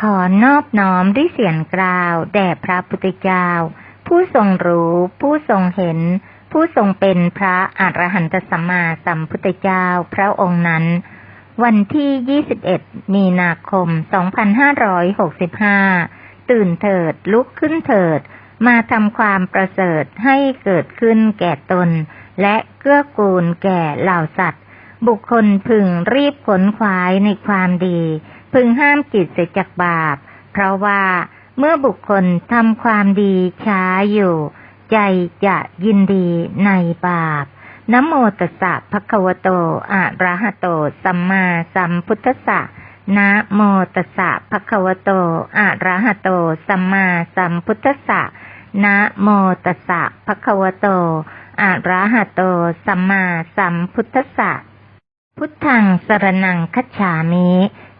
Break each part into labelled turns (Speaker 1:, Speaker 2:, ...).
Speaker 1: ขอนอบน้อมด้วยเสียงกล่าว แด่พระพุทธเจ้า ผู้ทรงรู้ ผู้ทรงเห็น ผู้ทรงเป็นพระอรหันตสัมมาสัมพุทธเจ้าพระองค์นั้น วันที่ 21 มีนาคม 2565 ตื่นเถิดลุกขึ้นเถิด มาทำความประเสริฐให้เกิดขึ้นแก่ตน และเกื้อกูลแก่เหล่าสัตว์ บุคคลพึงรีบขนขวายในความดี พึงห้ามจิตเสียจากบาป เพราะว่าเมื่อบุคคลทำความดีช้าอยู่ ใจจะยินดีในบาปนะโมตัสสะภะคะวะโตอะระหะโต สัมมาสัมพุทธัสสะนะโมตัสสะภะคะวะโตอะระหะโต สัมมาสัมพุทธัสสะนะโมตัสสะภะคะวะโตอะระหะโต สัมมาสัมพุทธัสสะพุทธังสรนังคัจฉามิ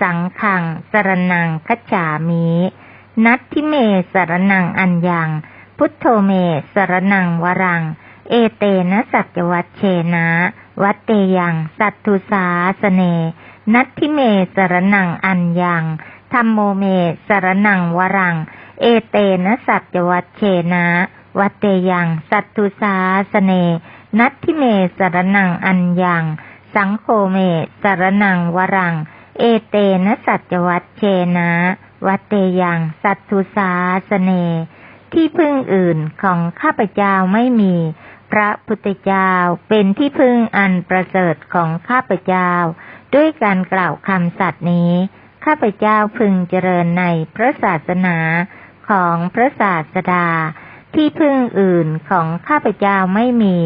Speaker 1: สังฆังสรนังคัจฉามินัตทิเมสรนังอัญญัง พุทโธเมสรนังวรัง เอเตนะสัจวัชเชนะ วัตเตยัง สัตตุสาสเน นัตทิเมสรนังอัญญังธรรมโมเมสรนังวรัง เอเตนะสัจวัชเชนะ วัตเตยัง สัตตุสาสเน นัตทิเมสรนังอัญญัง สังโฆเมสรนังวรัง เอเตนะสัจวัชเชนะ วัตเตยังสัตตุสาสเน ที่พึ่งอื่นของข้าพเจ้าไม่มี พระพุทธเจ้าเป็นที่พึ่งอันประเสริฐของข้าพเจ้า ด้วยการกล่าวคำสัตย์นี้ ข้าพเจ้าพึงเจริญในพระศาสนาของพระศาสดา ที่พึ่งอื่นของข้าพเจ้าไม่มี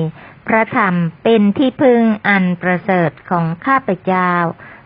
Speaker 1: พระธรรมเป็นที่พึ่งอันประเสริฐของข้าพเจ้า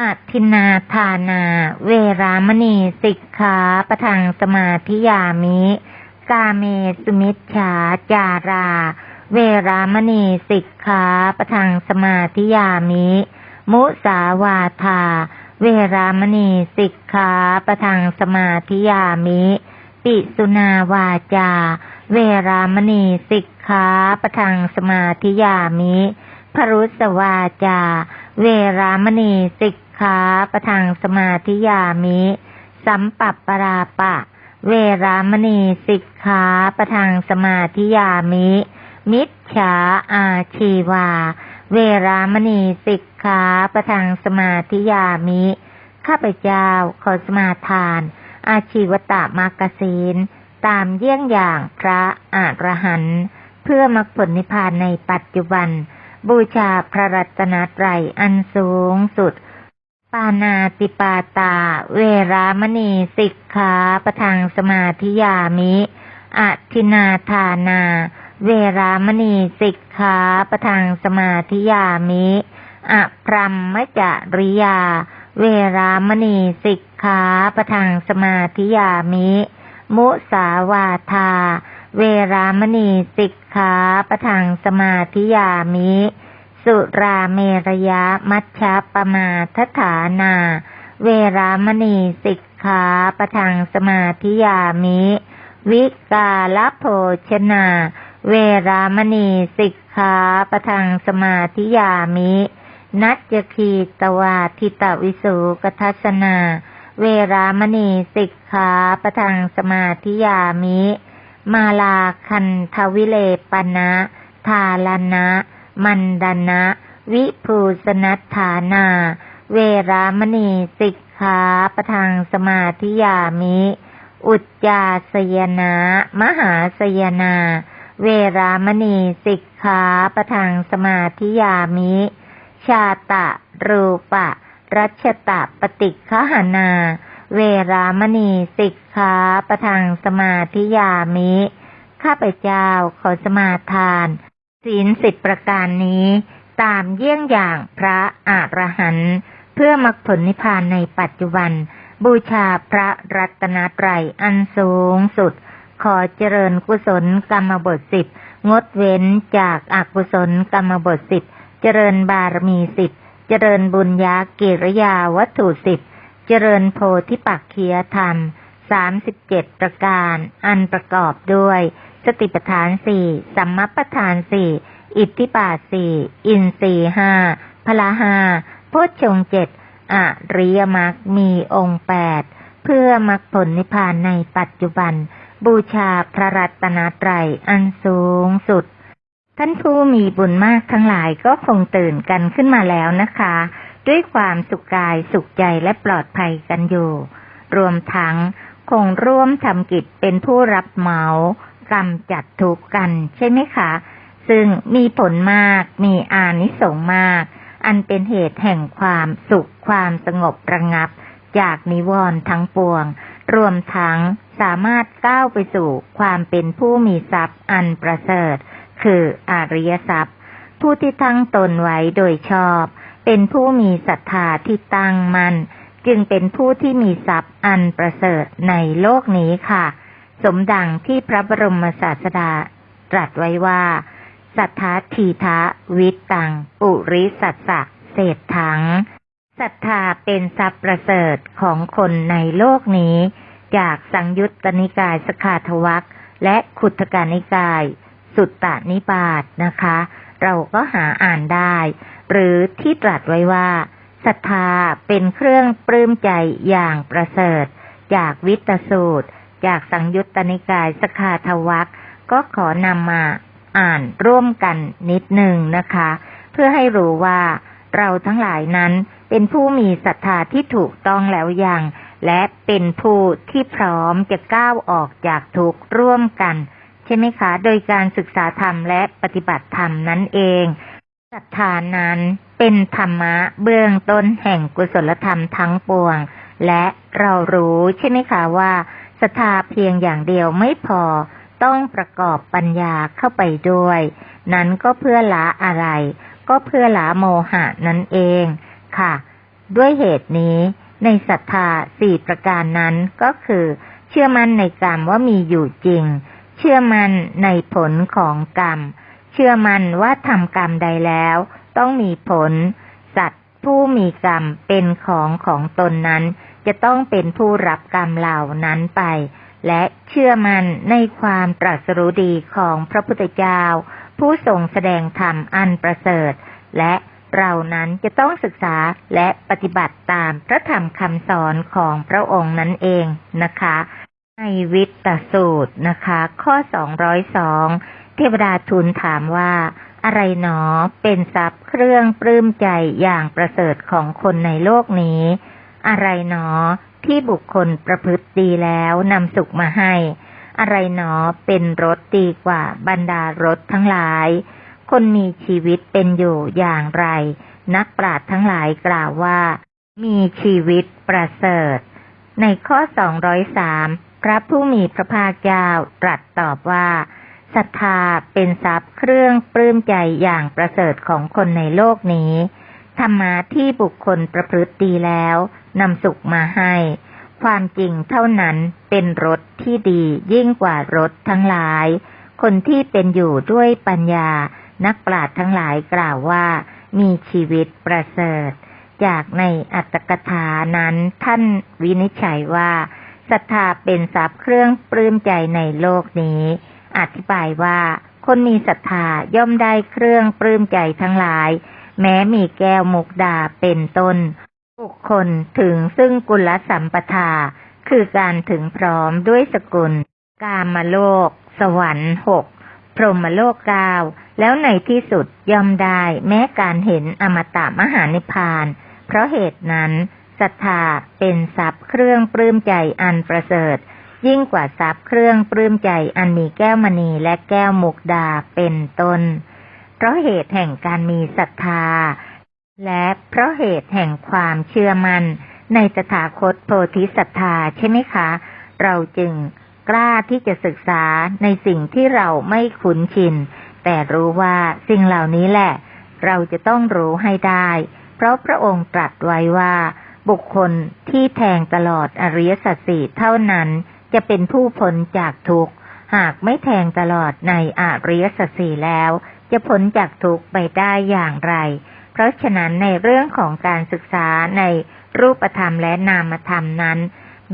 Speaker 1: อัทินาทานา เวรามณีสิกขาประทางสมาธิยามิ กาเมสุมิชฌาจารา เวรามณีสิกขาประทางสมาธิยามิ มุสาวาทา เวรามณีสิกขาประทางสมาธิยามิ ปิสุนาวาจา เวรามณีสิกขาประทางสมาธิยามิพรุสวาจา เวรามณีสิก ขาประทางสมาธิยามิ สัมปัปปราปะ เวรามณีสิกขาประทางสมาธิยามิ มิจฉาอาชีวา เวรามณีสิกขาประทางสมาธิยามิ ข้าพเจ้าขอสมาทาน อาชีวตามากศีลตามเยี่ยงอย่างพระอรหันต์เพื่อมรรคผลนิพพานในปัจจุบัน บูชาพระรัตนตรัยอันสูงสุดานาติปาตา เวรามณีสิกขาประทางสมาธิยามิอทินาทานา เวรามณีสิกขาประทางสมาธิยามิอพรัมมจริยา เวรามณีสิกขาประทางสมาธิยามิ มุสาวาทา เวรามณีสิกขาประทางสมาธิยามิ สุราเมรยะมัชฌะปมาทฐานา เวรามณีสิกขาประทางสมาธิยามิ วิกาลโภชนา เวรามณีสิกขาประทางสมาธิยามิ นัจคีตวาทิตวิสุกทัสนา เวรามณีสิกขาประทางสมาธิยามิ มาลาคันทวิเลปนะทาลนะ มันดนะ วิภูสนัฏฐานา เวรามณีสิกขาประทางสมาธิยามิ อุจจาสยนามหาสยนา เวรามณีสิกขาปทังสมาธิยามิ ชาตะ รูปะ รัชตะปฏิคหานา เวรามณีสิกขาปทังสมาธิยามิ ข้าพเจ้าขอสมาทาน ศีลสิบประการนี้ ตามเยี่ยงอย่างพระอรหันต์เพื่อมรรคผลนิพพานในปัจจุบัน บูชาพระรัตนตรัยอันสูงสุด ขอเจริญกุศลกรรมบทสิบงดเว้นจากอากุศลกรรมบทสิบเจริญบารมีสิบเจริญบุญญากิริยาวัตถุสิบเจริญโพธิปักเคียธรรมสามสิบเจ็ดประการ อันประกอบด้วย สติปัฏฐานสี่สัมมัปปทานสี่อิทธิบาทสี่อินทรีห้าพละห้าโพชฌงเจ็ดอริยมรรคมีองค์แปดเพื่อมรรคผลนิพพานในปัจจุบัน บูชาพระรัตนตรัยอันสูงสุด ท่านผู้มีบุญมากทั้งหลายก็คงตื่นกันขึ้นมาแล้วนะคะ ด้วยความสุขกายสุขใจและปลอดภัยกันอยู่ รวมทั้งคงร่วมทำกิจเป็นผู้รับเหมา กรรมจัดทุกกันใช่ไหมคะ ซึ่งมีผลมาก มีอานิสงส์มาก อันเป็นเหตุแห่งความสุขความสงบระงับ จากนิวรณ์ทั้งปวง รวมทั้งสามารถก้าวไปสู่ความเป็นผู้มีทรัพย์อันประเสริฐ คืออริยทรัพย์ ผู้ที่ตั้งตนไว้โดยชอบ เป็นผู้มีศรัทธาที่ตั้งมัน่นจึงเป็นผู้ที่มีทรัพย์อันประเสริฐในโลกนี้ค่ะ สมดังที่พระบรมศาสดาตรัสไว้ว่า สัทธาทีทะวิตตัง ปุริสัสสะเศษถังศรัทธาเป็นทรัพย์ประเสริฐของคนในโลกนี้ จากสังยุตตนิกายสขาทวักและขุทกานิกาย สุตตานิบาตนะคะ เราก็หาอ่านได้ หรือที่ตรัสไว้ว่าศรัทธาเป็นเครื่องปลื้มใจอย่างประเสริฐ จากวิตตสูตร จากสังยุตตนิกายสขาทวักก็ขอนำมาอ่านร่วมกันนิดหนึ่งนะคะ เพื่อให้รู้ว่าเราทั้งหลายนั้นเป็นผู้มีศรัทธาที่ถูกต้องแล้วอย่าง และเป็นผู้ที่พร้อมจะก้าวออกจากทุกข์ร่วมกัน ใช่ไหมคะ โดยการศึกษาธรรมและปฏิบัติธรรมนั่นเองศรัทธานั้นเป็นธรรมะเบื้องต้นแห่งกุศลธรรมทั้งปวง และเรารู้ใช่ไหมคะว่า ศรัทธาเพียงอย่างเดียวไม่พอต้องประกอบปัญญาเข้าไปด้วย นั้นก็เพื่อละอะไร ก็เพื่อละโมหะนั่นเองค่ะ ด้วยเหตุนี้ในศรัทธาสี่ประการนั้นก็คือ เชื่อมั่นในกรรมว่ามีอยู่จริง เชื่อมั่นในผลของกรรม เชื่อมั่นว่าทำกรรมใดแล้ว ต้องมีผล สัตว์ผู้มีกรรมเป็นของของตนนั้น จะต้องเป็นผู้รับกรรมเหล่านั้นไป และเชื่อมันในความตรัสรู้ดีของพระพุทธเจ้า ผู้ทรงแสดงธรรมอันประเสริฐ และเรานั้นจะต้องศึกษาและปฏิบัติตามพระธรรมคำสอนของพระองค์นั่นเองนะคะ ในวิตตสูตรนะคะ ข้อ 202 เทวดาทูลถามว่า อะไรหนอเป็นทรัพย์เครื่องปลื้มใจอย่างประเสริฐของคนในโลกนี้ อะไรหนอ ที่บุคคลประพฤติดีแล้วนำสุขมาให้ อะไรหนอเป็นรถดีกว่าบรรดารถทั้งหลาย คนมีชีวิตเป็นอยู่อย่างไร นักปราชญ์ทั้งหลายกล่าวว่า มีชีวิตประเสริฐ ในข้อ 203 พระผู้มีพระภาคเจ้าตรัสตอบว่าศรัทธาเป็นทรัพย์เครื่องปลื้มใจอย่างประเสริฐของคนในโลกนี้ธรรมะที่บุคคลประพฤติดีแล้ว นำสุขมาให้ ความจริงเท่านั้นเป็นรถที่ดียิ่งกว่ารถทั้งหลาย คนที่เป็นอยู่ด้วยปัญญา นักปราชญ์ทั้งหลายกล่าวว่า มีชีวิตประเสริฐ จากในอัตถกถานั้นท่านวินิจฉัยว่าศรัทธาเป็นทรัพย์เครื่องปลื้มใจในโลกนี้ อธิบายว่า คนมีศรัทธาย่อมได้เครื่องปลื้มใจทั้งหลาย แม้มีแก้วมุกดาเป็นต้น บุคคลถึงซึ่งกุลสัมปทา คือการถึงพร้อมด้วยสกุล กามโลก สวรรค์หกพรหมโลกเก้าแล้วในที่สุดย่อมได้แม้การเห็นอมตะมหานิพพาน เพราะเหตุนั้นศรัทธาเป็นทรัพย์เครื่องปลื้มใจอันประเสริฐ ยิ่งกว่าทรัพย์เครื่องปลื้มใจอันมีแก้วมณีและแก้วมุกดาเป็นต้น เพราะเหตุแห่งการมีศรัทธา และเพราะเหตุแห่งความเชื่อมัน่นในตถาคตโพธิศรัทธาใช่ไหมคะ เราจึงกล้าที่จะศึกษาในสิ่งที่เราไม่คุ้นชิน แต่รู้ว่าสิ่งเหล่านี้แหละ เราจะต้องรู้ให้ได้ เพราะพระองค์ตรัสไว้ว่า บุคคลที่แทงตลอดอริยสัจสี่เท่านั้น จะเป็นผู้พ้นจากทุกข์ หากไม่แทงตลอดในอริยสัจสี่แล้ว จะพ้นจากทุกข์ไปได้อย่างไร เพราะฉะนั้นในเรื่องของการศึกษาในรูปธรรมและนามธรรมนั้น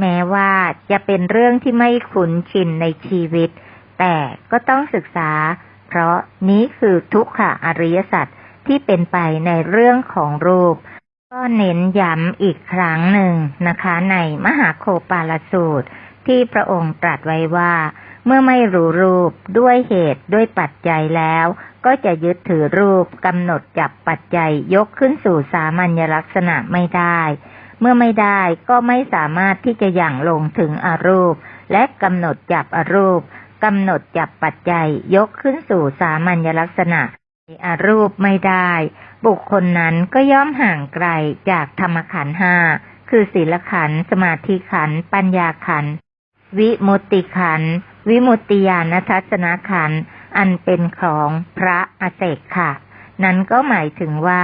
Speaker 1: แม้ว่าจะเป็นเรื่องที่ไม่คุ้นชินในชีวิต แต่ก็ต้องศึกษา เพราะนี้คือทุกขะอริยสัจที่เป็นไปในเรื่องของรูป ก็เน้นย้ำอีกครั้งหนึ่งนะคะ ในมหาโคปาลสูตร ที่พระองค์ตรัสไว้ว่า เมื่อไม่รู้รูปด้วยเหตุด้วยปัจจัยแล้ว ก็จะยึดถือรูปกำหนดจับปัจจัยยกขึ้นสู่สามัญลักษณะไม่ได้ เมื่อไม่ได้ก็ไม่สามารถที่จะย่างลงถึงอรูป และกำหนดจับอรูปกำหนดจับปัจจัยยกขึ้นสู่สามัญลักษณะอรูปไม่ได้ บุคคลนั้นก็ย่อมห่างไกลจากธรรมขันห้าคือศีลขันสมาธิขันปัญญาขันวิมุตติขัน วิมุตติญาณทัศนขันอันเป็นของพระอเศกค่ะ นั้นก็หมายถึงว่า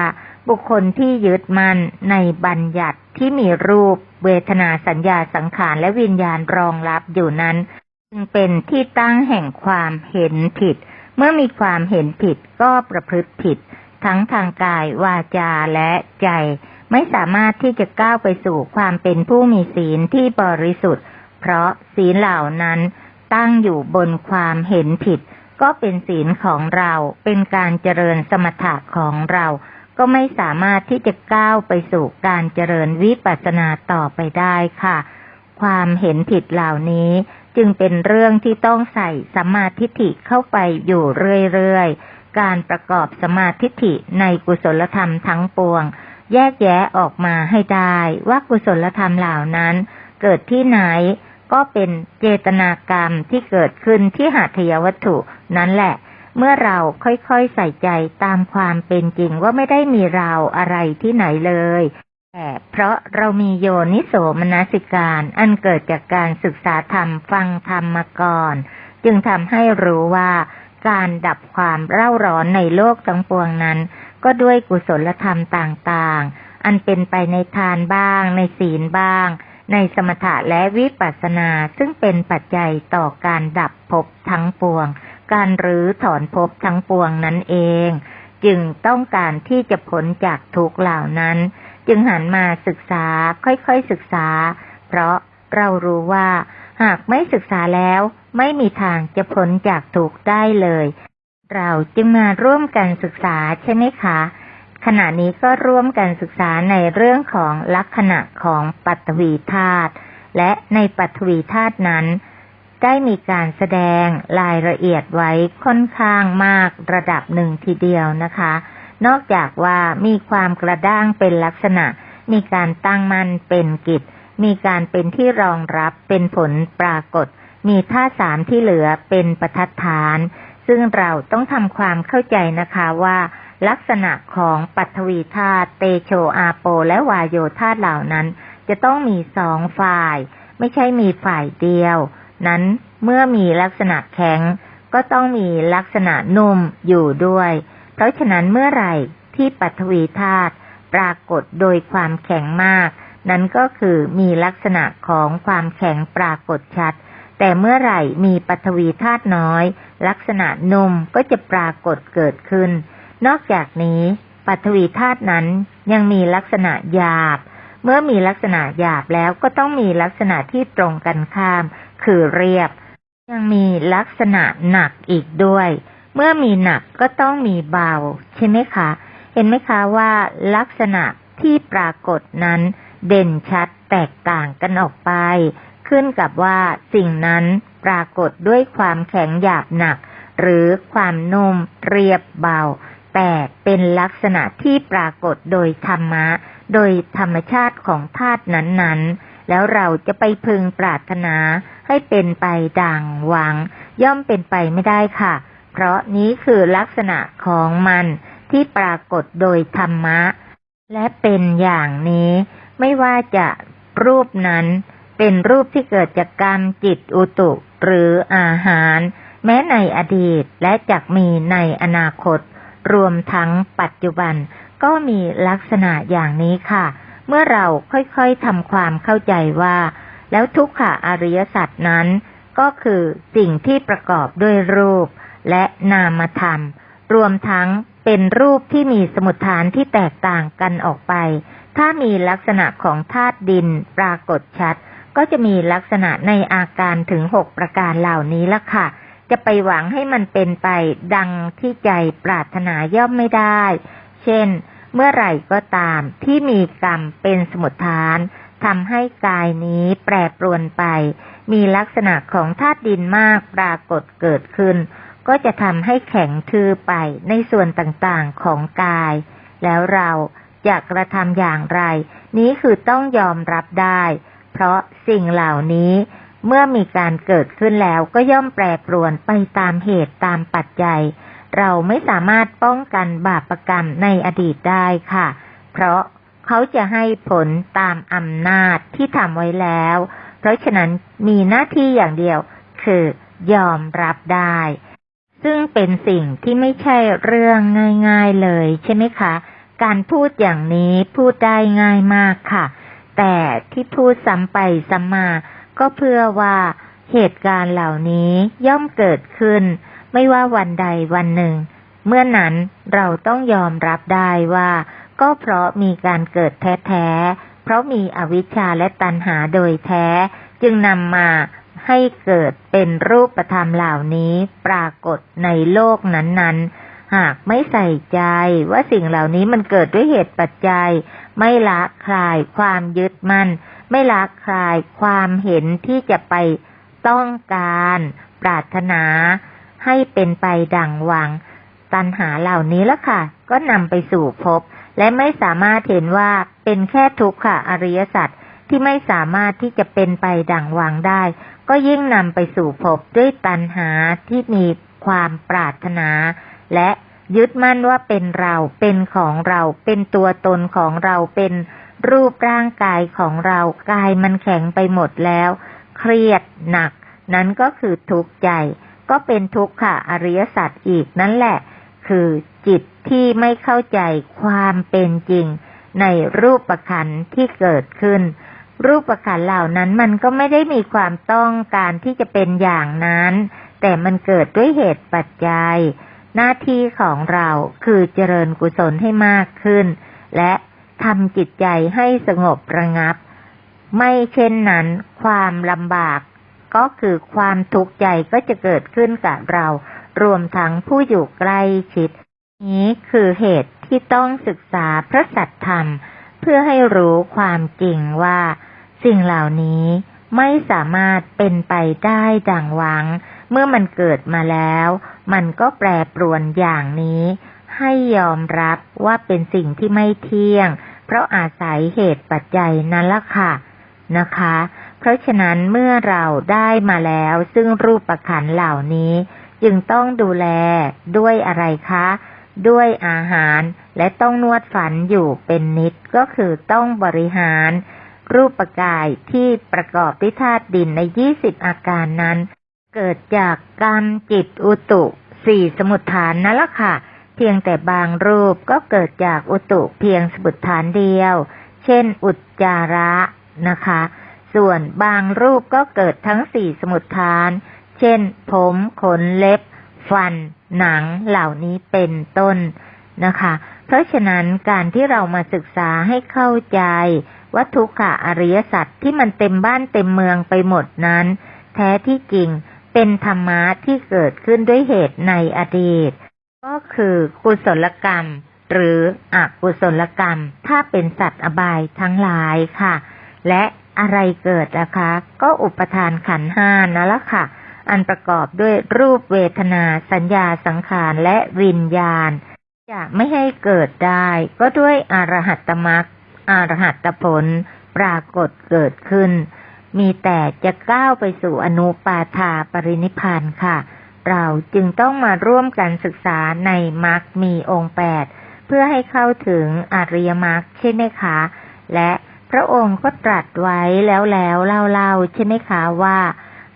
Speaker 1: บุคคลที่ยึดมั่นในบัญญัติที่มีรูป เวทนาสัญญาสังขารและวิญญาณรองรับอยู่นั้น จึงเป็นที่ตั้งแห่งความเห็นผิด เมื่อมีความเห็นผิดก็ประพฤติผิด ทั้งทางกายวาจาและใจ ไม่สามารถที่จะก้าวไปสู่ความเป็นผู้มีศีลที่บริสุทธิ์ เพราะศีลเหล่านั้น ตั้งอยู่บนความเห็นผิด ก็เป็นศีลของเรา เป็นการเจริญสมถะของเรา ก็ไม่สามารถที่จะก้าวไปสู่การเจริญวิปัสสนาต่อไปได้ค่ะ ความเห็นผิดเหล่านี้จึงเป็นเรื่องที่ต้องใส่สมาธิิเข้าไปอยู่เรื่อยๆ การประกอบสมาธิิในกุศลธรรมทั้งปวง แยกแยะออกมาให้ได้ว่ากุศลธรรมเหล่านั้น เกิดที่ไหน ก็เป็นเจตนากรรมที่เกิดขึ้นที่หาทยวัตถุนั่นแหละ เมื่อเราค่อยๆใส่ใจตามความเป็นจริงว่าไม่ได้มีเราอะไรที่ไหนเลยแต่เพราะเรามีโยนิโสมนสิการอันเกิดจากการศึกษาธรรมฟังธรรมมาก่อน จึงทำให้รู้ว่าการดับความเร่าร้อนในโลกทั้งปวงนั้น ก็ด้วยกุศลธรรมต่างๆ อันเป็นไปในทานบ้าง ในศีลบ้าง ในสมถะและวิปัสสนาซึ่งเป็นปัจจัยต่อการดับภพทั้งปวง การรื้อถอนภพทั้งปวงนั้นเอง จึงต้องการที่จะพ้นจากทุกเหล่านั้น จึงหันมาศึกษาค่อยๆศึกษา เพราะเรารู้ว่า หากไม่ศึกษาแล้วไม่มีทางจะพ้นจากทุกได้เลย เราจึงมาร่วมกันศึกษาใช่ไหมคะ ขณะนี้ก็ร่วมกันศึกษาในเรื่องของลักษณะของปัตวีธาตุและในปัตวีธาตุนั้น ได้มีการแสดงรายละเอียดไว้ค่อนข้างมากระดับหนึ่งทีเดียวนะคะ นอกจากว่ามีความกระด้างเป็นลักษณะ มีการตั้งมั่นเป็นกิจ มีการเป็นที่รองรับเป็นผลปรากฏ มีท่าสามที่เหลือเป็นประทัดฐาน ซึ่งเราต้องทำความเข้าใจนะคะว่า ลักษณะของปัทวีธาตุเตโชอาโป และวายโยธาตุเหล่านั้น จะต้องมีสองฝ่าย ไม่ใช่มีฝ่ายเดียว นั้นเมื่อมีลักษณะแข็ง ก็ต้องมีลักษณะนุ่มอยู่ด้วย เพราะฉะนั้นเมื่อไหร่ที่ปัทวีธาตุปรากฏโดยความแข็งมาก นั้นก็คือมีลักษณะของความแข็งปรากฏชัด แต่เมื่อไหร่มีปัทวีธาตุน้อย ลักษณะนุ่มก็จะปรากฏเกิดขึ้น นอกจากนี้ปัทวีธาตุนั้นยังมีลักษณะหยาบ เมื่อมีลักษณะหยาบแล้วก็ต้องมีลักษณะที่ตรงกันข้าม คือเรียบ ยังมีลักษณะหนักอีกด้วย เมื่อมีหนักก็ต้องมีเบา ใช่ไหมคะ เห็นไหมคะว่าลักษณะที่ปรากฏนั้น เด่นชัดแตกต่างกันออกไป ขึ้นกับว่าสิ่งนั้นปรากฏด้วยความแข็งหยาบหนัก หรือความนุ่มเรียบเบา แต่เป็นลักษณะที่ปรากฏโดยธรรมะ โดยธรรมชาติของธาตุนั้นๆ แล้วเราจะไปพึงปรารถนาให้เป็นไปดังหวัง ย่อมเป็นไปไม่ได้ค่ะ เพราะนี้คือลักษณะของมันที่ปรากฏโดยธรรมะ และเป็นอย่างนี้ไม่ว่าจะรูปนั้น เป็นรูปที่เกิดจากกรรมจิตอุตุหรืออาหาร แม้ในอดีตและจักมีในอนาคต รวมทั้งปัจจุบันก็มีลักษณะอย่างนี้ค่ะ เมื่อเราค่อยๆทำความเข้าใจว่า แล้วทุกขะอริยสัจนั้น ก็คือสิ่งที่ประกอบด้วยรูป และนามธรรม รวมทั้งเป็นรูปที่มีสมุทฐานที่แตกต่างกันออกไป ถ้ามีลักษณะของธาตุดินปรากฏชัด ก็จะมีลักษณะในอาการถึงหกประการเหล่านี้ละค่ะ จะไปหวังให้มันเป็นไปดังที่ใจปรารถนาย่อมไม่ได้ เช่น เมื่อไหร่ก็ตามที่มีกรรมเป็นสมุทฐานทำให้กายนี้แปรปรวนไป มีลักษณะของธาตุดินมากปรากฏเกิดขึ้น ก็จะทำให้แข็งทื่อไปในส่วนต่างๆของกาย แล้วเราจะกระทำอย่างไร นี้คือต้องยอมรับได้ เพราะสิ่งเหล่านี้ เมื่อมีการเกิดขึ้นแล้วก็ย่อมแปรปรวนไปตามเหตุตามปัจจัย เราไม่สามารถป้องกันบาปรกรรมในอดีตได้ค่ะ เพราะเขาจะให้ผลตามอำนาจที่ทำไว้แล้ว เพราะฉะนั้นมีหน้าที่อย่างเดียว คือยอมรับได้ ซึ่งเป็นสิ่งที่ไม่ใช่เรื่องง่าย ๆเลยใช่ไหมคะ การพูดอย่างนี้พูดได้ง่ายมากค่ะ แต่ที่พูดซ้ำไปซ้ำมา ก็เพื่อว่าเหตุการณ์เหล่านี้ย่อมเกิดขึ้น ไม่ว่าวันใดวันหนึ่ง เมื่อนั้นเราต้องยอมรับได้ว่า ก็เพราะมีการเกิดแท้ๆ เพราะมีอวิชชาและตัณหาโดยแท้ จึงนำมาให้เกิดเป็นรูปธรรมเหล่านี้ปรากฏในโลกนั้นๆ หากไม่ใส่ใจว่าสิ่งเหล่านี้มันเกิดด้วยเหตุปัจจัย ไม่ละคลายความยึดมั่น ไม่ละคลายความเห็นที่จะไปต้องการปรารถนาให้เป็นไปดังหวัง ตัณหาเหล่านี้ละค่ะ ก็นำไปสู่ภพและไม่สามารถเห็นว่าเป็นแค่ทุกขะอริยสัจที่ไม่สามารถที่จะเป็นไปดังหวังได้ ก็ยิ่งนำไปสู่ภพด้วยตัณหาที่มีความปรารถนา และยึดมั่นว่าเป็นเราเป็นของเรา เป็นตัวตนของเราเป็น รูปร่างกายของเรากายมันแข็งไปหมดแล้ว เครียดหนัก นั้นก็คือทุกข์ใจ ก็เป็นทุกข์ค่ะอริยสัจอีกนั่นแหละ คือจิตที่ไม่เข้าใจความเป็นจริง ในรูปประคันที่เกิดขึ้น รูปประคันเหล่านั้นมันก็ไม่ได้มีความต้องการที่จะเป็นอย่างนั้น แต่มันเกิดด้วยเหตุปัจจัย หน้าที่ของเราคือเจริญกุศลให้มากขึ้น และ ทำจิตใจให้สงบระงับ ไม่เช่นนั้น ความลำบาก ก็คือความทุกข์ใจก็จะเกิดขึ้นกับเรา รวมทั้งผู้อยู่ใกล้ชิด นี้คือเหตุที่ต้องศึกษาพระสัทธรรม เพื่อให้รู้ความจริงว่า สิ่งเหล่านี้ไม่สามารถเป็นไปได้ดังหวัง เมื่อมันเกิดมาแล้ว มันก็แปรปรวนอย่างนี้ ให้ยอมรับว่าเป็นสิ่งที่ไม่เที่ยง เพราะอาศัยเหตุปัจจัยนั่นละค่ะนะคะ เพราะฉะนั้นเมื่อเราได้มาแล้วซึ่งรูปประคันเหล่านี้ จึงต้องดูแลด้วยอะไรคะ ด้วยอาหารและต้องนวดฝันอยู่เป็นนิดก็คือต้องบริหาร รูปกายที่ประกอบด้วยธาตุดินในยี่สิบอาการนั้น เกิดจากกรรจิตอุตุสี่สมุทฐานนั่นละค่ะ เพียงแต่บางรูปก็เกิดจากอุตุเพียงสมุทฐานเดียว เช่น อุจจาระนะคะ ส่วนบางรูปก็เกิดทั้งสี่สมุทฐาน เช่น ผมขนเล็บ ฟัน หนังเหล่านี้เป็นต้นนะคะ เพราะฉะนั้นการที่เรามาศึกษาให้เข้าใจว่าทุกขะอริยสัจที่มันเต็มบ้านเต็มเมืองไปหมดนั้น แท้ที่จริงเป็นธรรมะที่เกิดขึ้นด้วยเหตุในอดีต ก็คือกุศลกรรม หรืออกุศลกรรม ถ้าเป็นสัตว์อบายทั้งหลายค่ะ และอะไรเกิดนะคะ ก็อุปทานขันห้านั่นละค่ะ อันประกอบด้วยรูปเวทนา สัญญาสังขารและวิญญาณ จะไม่ให้เกิดได้ ก็ด้วยอรหัตตมรรคอรหัตผล ปรากฏเกิดขึ้น มีแต่จะก้าวไปสู่อนุปาทาปรินิพานค่ะ เราจึงต้องมาร่วมกันศึกษาในมรรคมีองค์แปดเพื่อให้เข้าถึงอริยมรรคใช่ไหมคะ และพระองค์ก็ตรัสไว้แล้วแล้วเล่าๆใช่ไหมคะว่า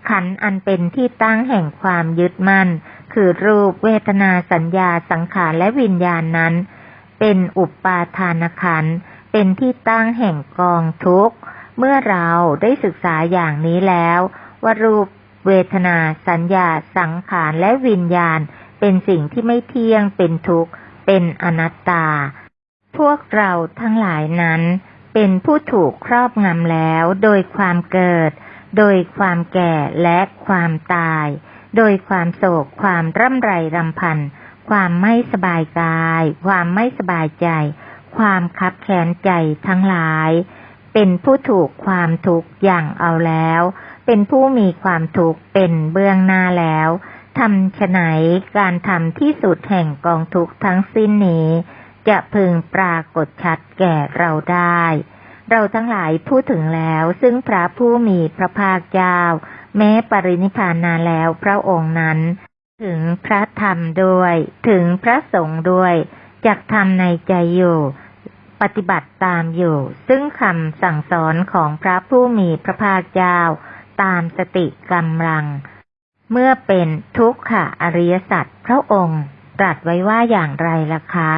Speaker 1: ขันอันเป็นที่ตั้งแห่งความยึดมั่น คือรูปเวทนาสัญญาสังขารและวิญญาณนั้น เป็นอุปาทานขันเป็นที่ตั้งแห่งกองทุกข์ เมื่อเราได้ศึกษาอย่างนี้แล้ว ว่ารูป เวทนา สัญญา สังขารและวิญญาณ เป็นสิ่งที่ไม่เที่ยง เป็นทุกข์ เป็นอนัตตา พวกเราทั้งหลายนั้น เป็นผู้ถูกครอบงำแล้ว โดยความเกิด โดยความแก่และความตาย โดยความโศก ความร่ำไรรำพัน ความไม่สบายกาย ความไม่สบายใจ ความคับแค้นใจทั้งหลาย เป็นผู้ถูกความทุกข์อย่างเอาแล้ว เป็นผู้มีความทุกข์เป็นเบื้องหน้าแล้วทำฉไหนการทำที่สุดแห่งกองทุกข์ทั้งสิ้นนี้ จะพึงปรากฏชัดแก่เราได้ เราทั้งหลายพูดถึงแล้วซึ่งพระผู้มีพระภาคเจ้า แม้ปรินิพพานนานแล้วพระองค์นั้น ถึงพระธรรมด้วย ถึงพระสงฆ์ด้วยจักทำในใจอยู่ ปฏิบัติตามอยู่ ซึ่งคำสั่งสอนของพระผู้มีพระภาคเจ้า ตามสติกำลัง เมื่อเป็นทุกขะอริยสัจพระองค์ตรัสไว้ว่าอย่างไรล่ะคะ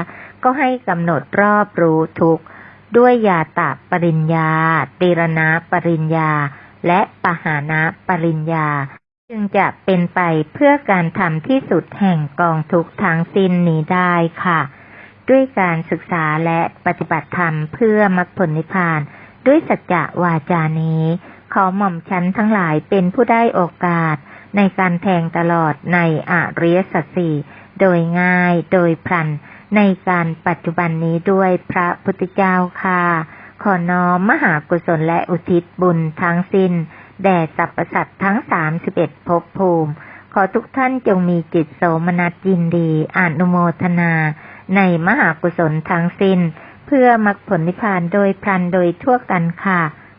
Speaker 1: ก็ให้กำหนดรอบรู้ทุกข์ด้วยยาตะปริญญาตีรณะปริญญา และปหานะปริญญา จึงจะเป็นไปเพื่อการทำที่สุดแห่งกองทุกข์ทั้งสิ้นนี้ได้ค่ะ ด้วยการศึกษาและปฏิบัติธรรมเพื่อมรรคผลนิพพาน ด้วยสัจจะวาจานี้ ขอหม่อมชั้นทั้งหลายเป็นผู้ได้โอกาส ในการแทงตลอดในอริยสัจสี่โดยง่ายโดยพลัน ในการปัจจุบันนี้ด้วยพระพุทธเจ้าค่ะ ขอน้อมมหากุศลและอุทิศบุญทั้งสิ้น แด่สรรพสัตว์ทั้งสามสิบเอ็ดภพภูมิ ขอทุกท่านจงมีจิตโสมนัสยินดีอนุโมทนา ในมหากุศลทั้งสิ้น เพื่อมรรคผลนิพพานโดยพลันโดยทั่วกันค่ะ